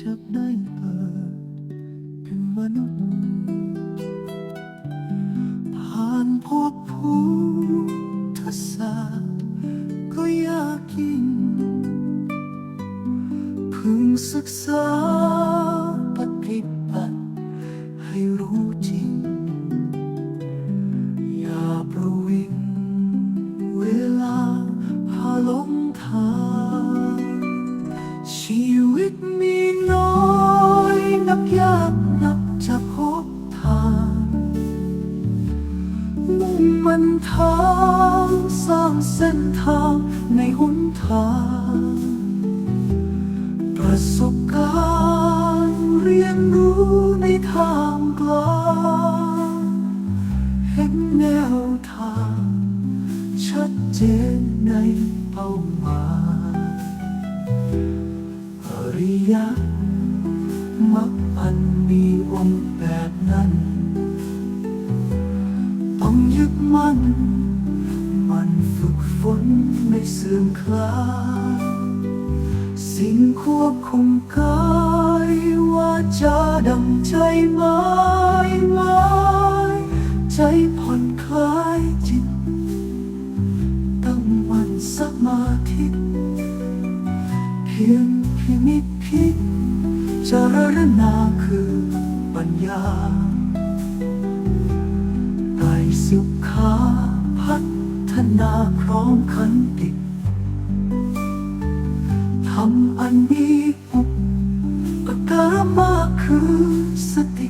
จะได้เกิดเป็นมนุษย์ผ่านพบผู้ทศาก็ยากยิ่งพึงศึกษาปฏิบัติ ทางประสบการณ์เรียนรู้ในทางกลางเห็นแนวทาง ชัดเจนในเป้าหมายอริยมรรคอันมีองค์แบบนั้น ต้องยึดมั่น ฝึกฝนไม่เสื่อมคลาย สิ่งควบคุมกายว่าจะดำใจไม้ไม้ใจผ่อนคลายจิต ตั้งมันสมาธิเพียงพินิจพิจารณาคือปัญญาไตรสุข นาพร้อมขันติทำอันมีอุปการะมาคือสติ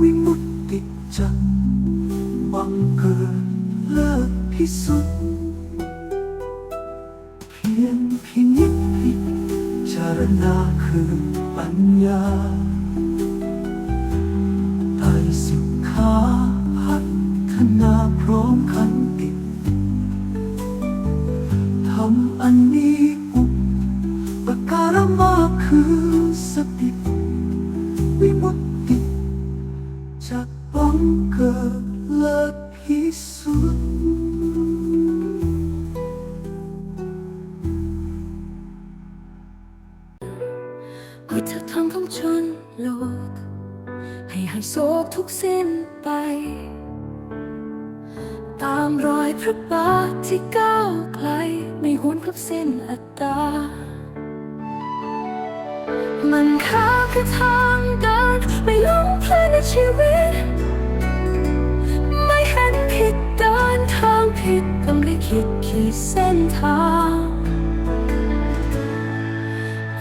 วิมุตติจากบังเกิดเลิกพิสุทธิ์เพียงพินิจพิจารณาคือปัญญาำอันนี้อุปการะมากคือสติวิมุตติจากบังเกิดเลิกพิสุทธิ์วิถีทางของชนโลก ให้หายโศกทุกสิ้นไปามรอยพระบาทที่ก้าวไกล ไม่หวนกลับสิ้นอัตตา มันค่าคือทางเดินไม่หลงเพลินในชีวิต ไม่เห็นผิดเดินทางผิดกำลังคิดขีดเส้นทาง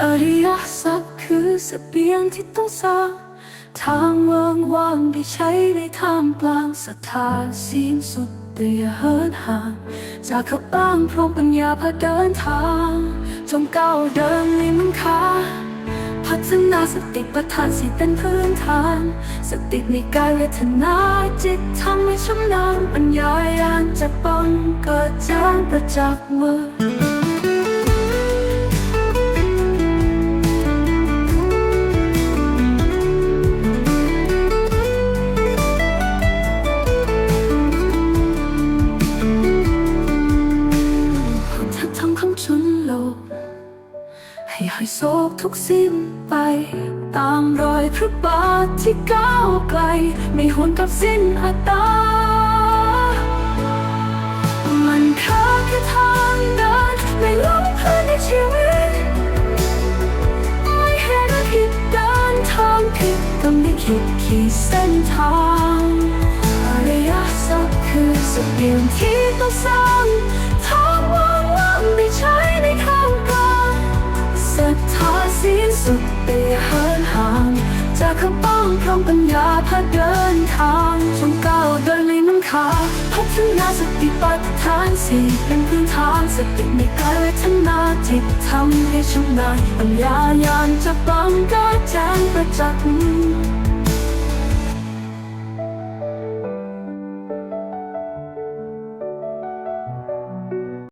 อริยสัจคือเสบียงที่ต้องสร้างทางเวิงว่างได้ใช้ในท่ามกลางศรัทธาสิ้นสุด แต่อย่าเหินห่างจากขับบ้างพร้อมปัญญาพาเดินทางจงก้าวเดินในมันคาพัฒนาสติประธานสิเป็นพื้นฐาน สติในกายเวทนาจิตทำให้ชำนาญปัญญาญางจะป้องเกิดจางประจักษ์มือ โศกทุกสิ้นไป ตามรอยพระบาทที่ก้าวไกล ไม่หวนกลับสิ้นอัตา มันคาแค่ทางเดินไม่ลงเพลินในชีวิต ไม่เห็นผิดเดินทางผิดต้องได้คิดขีดเส้นทางอริยสัจคือเสบียงที่ต้องสร้าง ทธาสิ้นสุดแต่อย่าเหินห่างจากขบ้องพร้อมปัญญาพาเดินทางชงก้าวเดินในน้ำขาพัฒนาสติปัฏฐานสี่เป็นพื้นฐานสติในกายเวทนาจิตทำให้ชำนาญปัญญายานจะบังกาแจ้งประจักษ์